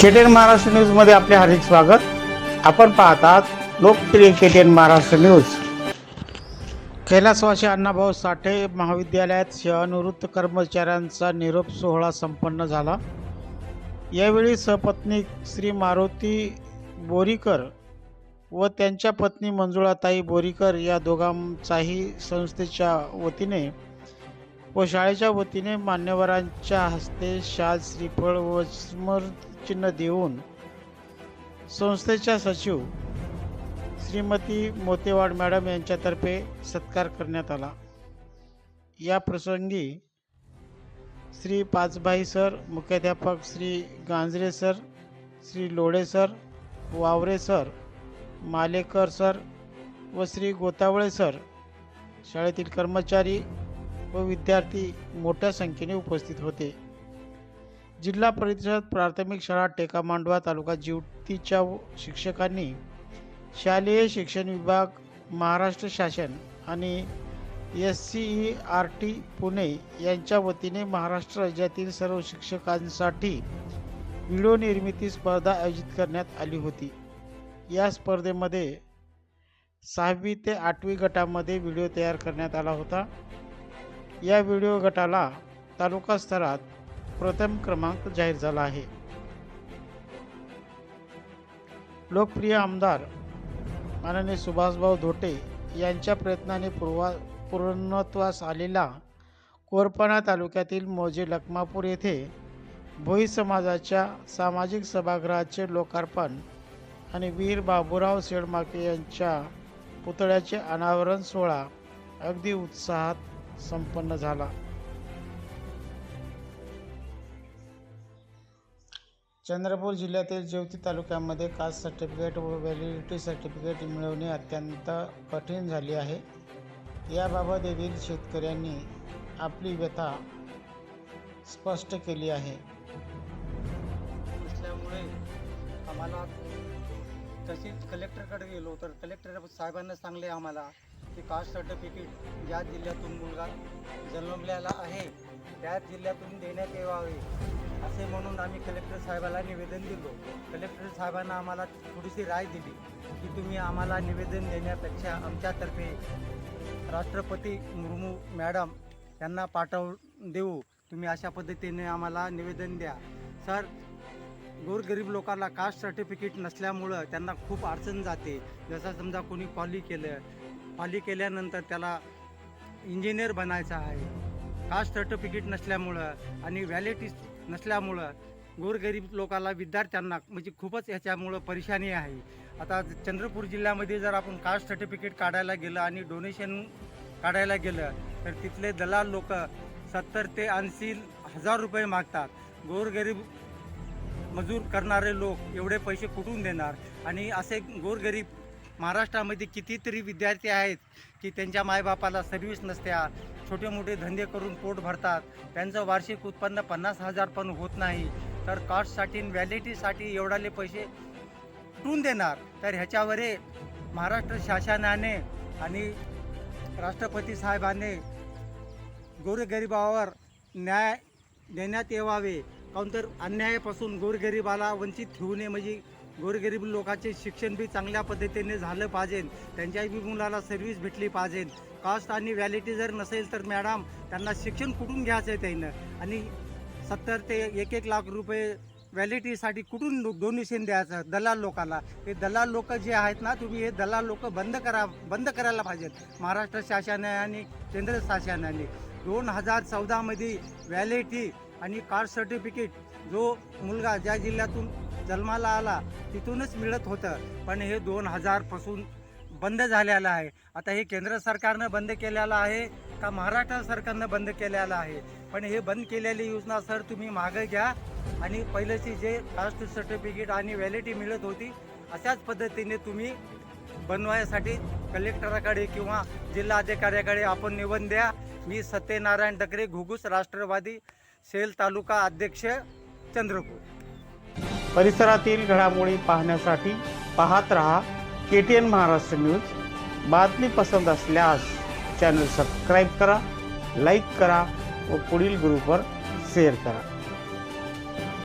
KTN Maharashtra न्यूजमध्ये आपले हार्दिक स्वागत. आपण पाहतात लोकप्रिय केटीएन महाराष्ट्र न्यूज. कैलासवासी अण्णाभाऊ साठे महाविद्यालयात सेवानिवृत्त कर्मचाऱ्यांचा निरोप सोहळा संपन्न झाला. यावेळी सहपत्नी श्री मारुती बोरीकर व त्यांच्या पत्नी मंजुळाताई बोरीकर या दोघांचाही संस्थेच्या वतीने व शाळेच्या वतीने मान्यवरांच्या हस्ते शाल श्रीफळ व स्मृतिचिन्ह देऊन संस्थेच्या सचिव श्रीमती मोतेवाड मॅडम यांच्यातर्फे सत्कार करण्यात आला. या प्रसंगी श्री पाचभाई सर मुख्याध्यापक Shri Ganjare sir Shri Lodhe sir Waware sir Malekar sir व श्री गोतावळे सर शाळेतील कर्मचारी व विद्यार्थी मोठ्या संख्येने उपस्थित होते. जिल्हा परिषद प्राथमिक शाळा टेका मांडवा तालुका जिवतीच्या शिक्षकांनी शालेय शिक्षण विभाग महाराष्ट्र शासन आणि S C E R T Pune यांच्या वतीने महाराष्ट्र राज्यातील सर्व शिक्षकांसाठी व्हिडिओ निर्मिती स्पर्धा आयोजित करण्यात आली होती. या स्पर्धेमध्ये सहावी ते आठवी गटामध्ये व्हिडिओ तयार करण्यात आला होता. या व्हिडिओ गटाला तालुका स्तरात प्रथम क्रमांक जाहीर झाला आहे. लोकप्रिय आमदार माननीय सुभाषभाऊ धोटे यांच्या प्रयत्नाने पूर्वा पूर्णत्वास आलेला कोरपणा तालुक्यातील मोजे लखमापूर येथे भोई समाजाच्या सामाजिक सभागृहाचे लोकार्पण आणि वीर बाबूराव शेडमाके यांच्या पुतळ्याचे अनावरण सोहळा अगदी उत्साहात संपन्न झाला. चंद्रपूर जिल्ह्यातील जेवती तालुक्यामध्ये कास्ट सर्टिफिकेट व व्हॅलिडिटी सर्टिफिकेट मिळवणे अत्यंत कठीण झाले आहे. याबाबत येथील शेतकऱ्यांनी आपली व्यथा स्पष्ट केली आहे. असल्यामुळे आम्हाला तसेच कलेक्टरकडे गेलो तर कलेक्टर साहेबांना सांगले आम्हाला की कास्ट सर्टिफिकेट ज्या जिल्ह्यातून मुलगा जन्मलेला आहे त्या जिल्ह्यातून देण्यात यावे असे म्हणून आम्ही कलेक्टर साहेबाला निवेदन दिलो. कलेक्टर साहेबांना आम्हाला थोडीशी राय दिली की तुम्ही आम्हाला निवेदन देण्यापेक्षा आमच्यातर्फे राष्ट्रपती मुर्मू मॅडम यांना पाठव देऊ. तुम्ही अशा पद्धतीने आम्हाला निवेदन द्या. सर गोरगरीब लोकांना कास्ट सर्टिफिकेट नसल्यामुळं त्यांना खूप अडचण जाते. जसं समजा कोणी पॉली केलं पॉली केल्यानंतर त्याला इंजिनियर बनायचं आहे. कास्ट सर्टिफिकेट नसल्यामुळं आणि व्हॅलिटी नसल्यामुळं गोरगरीब लोकांना विद्यार्थ्यांना म्हणजे खूपच ह्याच्यामुळं परेशानी आहे. आता चंद्रपूर जिल्ह्यामध्ये जर आपण कास्ट सर्टिफिकेट काढायला गेलं आणि डोनेशन काढायला गेलं तर तिथले दलाल लोक सत्तर ते ऐंशी हजार रुपये मागतात. गोरगरीब मजूर करणारे लोक एवढे पैसे कुठून देणार? आणि असे गोरगरीब महाराष्ट्रामध्ये कितीतरी विद्यार्थी आहेत की त्यांच्या मायबापाला सर्व्हिस नसत्या. छोटे मोठे धंदे करून पोट भरतात. त्यांचं वार्षिक उत्पन्न पन्नास हजार पण होत नाही. तर कास्टसाठी व्हॅलिटीसाठी एवढाले पैसे कुठून देणार? तर ह्याच्यावर महाराष्ट्र शासनाने आणि राष्ट्रपती साहेबाने गोरगरिबावर न्याय देण्यात यावे काऊन तर अन्यायापासून गोरगरिबाला वंचित ठेवू नये. म्हणजे गोरगरीब लोकांचे शिक्षण बी चांगल्या पद्धतीने झालं पाहिजे. त्यांच्या बी मुलाला सर्व्हिस भेटली पाहिजे. कास्ट आणि व्हॅलिटी जर नसेल तर मॅडम त्यांना शिक्षण कुठून घ्यायचं आहे त्यानं? आणि सत्तर ते एक एक लाख रुपये व्हॅलिटीसाठी कुठून डोनेशन द्यायचं? दलाल लोकाला. हे दलाल लोक जे आहेत ना तुम्ही हे दलाल लोक बंद करा बंद करायला पाहिजेत महाराष्ट्र शासनाने आणि केंद्र शासनाने. दोन हजार चौदामध्ये व्हॅलिटी आणि कास्ट सर्टिफिकेट जो मुलगा ज्या जिल्ह्यातून जन्माला आला तिथूनच मिळत होतं. पण हे दोन हजारपासून बंद झालेलं आहे. आता हे केंद्र सरकारनं बंद केलेलं आहे का महाराष्ट्र सरकारनं बंद केलेलं आहे? पण हे बंद केलेली योजना सर तुम्ही मागं घ्या. आणि पहिल्याची जे कास्ट सर्टिफिकेट आणि व्हॅलिटी मिळत होती अशाच पद्धतीने तुम्ही बनवायसाठी कलेक्टराकडे किंवा जिल्हा अधिकाऱ्याकडे आपण निवेदन द्या. मी सत्यनारायण डकरे घुगुस राष्ट्रवादी. सेल तालुका अध्यक्ष चंद्रपूर. परिसरातील घडामोडी पाहण्यासाठी पाहत रहा K T N Maharashtra news. बातमी पसंत असल्यास चॅनल सबस्क्राईब करा लाईक करा व पुढील ग्रुपवर शेअर करा.